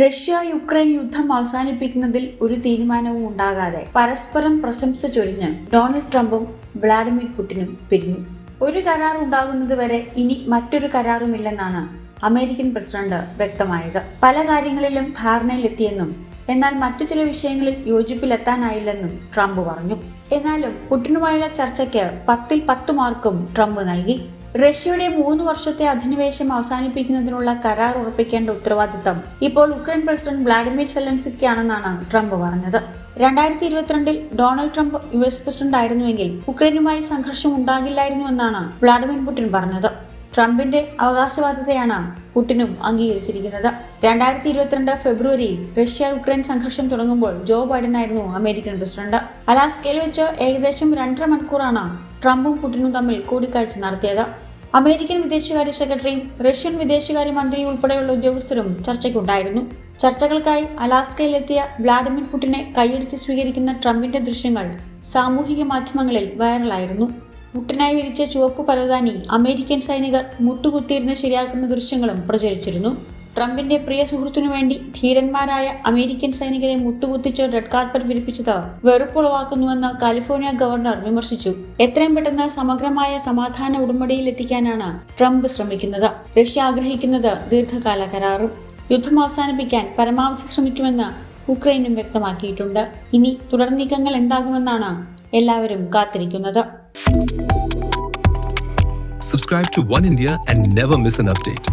Russia Ukraine യുദ്ധം അവസാനിപ്പിക്കുന്നതിൽ ഒരു തീരുമാനവും ഉണ്ടാകാതെ പരസ്പരം പ്രശംസ ചൊരിഞ്ഞ് ഡൊണാൾഡ് ട്രംപും വ്ളാഡിമിർ പുടിനും പിരിഞ്ഞു. ഒരു കരാർ ഉണ്ടാകുന്നതുവരെ ഇനി മറ്റൊരു കരാറുമില്ലെന്നാണ് അമേരിക്കൻ പ്രസിഡന്റ് വ്യക്തമായത്. പല കാര്യങ്ങളിലും ധാരണയിലെത്തിയെന്നും എന്നാൽ മറ്റു ചില വിഷയങ്ങളിൽ യോജിപ്പിലെത്താനായില്ലെന്നും ട്രംപ് പറഞ്ഞു. എന്നാലും പുടിനുമായുള്ള ചർച്ചയ്ക്ക് പത്തിൽ പത്ത് മാർക്കും ട്രംപ് നൽകി. റഷ്യയുടെ മൂന്ന് വർഷത്തെ അധിനിവേശം അവസാനിപ്പിക്കുന്നതിനുള്ള കരാർ ഉറപ്പിക്കേണ്ട ഉത്തരവാദിത്തം ഇപ്പോൾ ഉക്രൈൻ പ്രസിഡന്റ് വ്ളാഡിമിർ സെലൻസിക്കാണെന്നാണ് ട്രംപ് പറഞ്ഞത്. രണ്ടായിരത്തി ഇരുപത്തിരണ്ടിൽ Donald Trump U S president ആയിരുന്നുവെങ്കിൽ ഉക്രൈനുമായി സംഘർഷം ഉണ്ടാകില്ലായിരുന്നു എന്നാണ് വ്ളാഡിമിർ പുടിൻ പറഞ്ഞത്. ട്രംപിന്റെ അവകാശവാദത്തെയാണ് പുടിനും അംഗീകരിച്ചിരിക്കുന്നത്. രണ്ടായിരത്തി ഇരുപത്തിരണ്ട് ഫെബ്രുവരിയിൽ റഷ്യ യുക്രൈൻ സംഘർഷം തുടങ്ങുമ്പോൾ ജോ ബൈഡൻ ആയിരുന്നു അമേരിക്കൻ പ്രസിഡന്റ്. അലാസ്കയിൽ വെച്ച് ഏകദേശം രണ്ടര മണിക്കൂറാണ് ട്രംപും പുടിനും തമ്മിൽ കൂടിക്കാഴ്ച നടത്തിയത്. അമേരിക്കൻ വിദേശകാര്യ സെക്രട്ടറിയും റഷ്യൻ വിദേശകാര്യ മന്ത്രിയും ഉൾപ്പെടെയുള്ള ഉദ്യോഗസ്ഥരും ചർച്ചയ്ക്കുണ്ടായിരുന്നു. ചർച്ചകൾക്കായി അലാസ്കയിലെത്തിയ വ്ളാഡിമിർ പുടിനെ കൈയടിച്ച് സ്വീകരിക്കുന്ന ട്രംപിന്റെ ദൃശ്യങ്ങൾ സാമൂഹിക മാധ്യമങ്ങളിൽ വൈറലായിരുന്നു. പുട്ടിനായി വിരിച്ച ചുവപ്പ് പരവതാനി അമേരിക്കൻ സൈനികർ മുട്ടുകുത്തിയിരുന്ന് ശരിയാക്കുന്ന ദൃശ്യങ്ങളും പ്രചരിച്ചിരുന്നു. ട്രംപിന്റെ പ്രിയ സുഹൃത്തിനു വേണ്ടി ധീരന്മാരായ അമേരിക്കൻ സൈനികരെ മുട്ടുകുത്തിച്ച് റെഡ് കാർപ്പറ്റ് വിരിപ്പിച്ചത് വെറുപ്പുളവാക്കുന്നുവെന്ന് കാലിഫോർണിയ ഗവർണർ വിമർശിച്ചു. എത്രയും പെട്ടെന്ന് സമഗ്രമായ സമാധാന ഉടമ്പടിയിൽ എത്തിക്കാനാണ് ട്രംപ് ശ്രമിക്കുന്നത്. റഷ്യ ആഗ്രഹിക്കുന്നത് ദീർഘകാല കരാറും യുദ്ധം അവസാനിപ്പിക്കാൻ പരമാവധി ശ്രമിക്കുമെന്ന് ഉക്രൈനും വ്യക്തമാക്കിയിട്ടുണ്ട് ഇനി തുടർ എന്താകുമെന്നാണ് എല്ലാവരും കാത്തിരിക്കുന്നത് Subscribe to One India and never miss an update.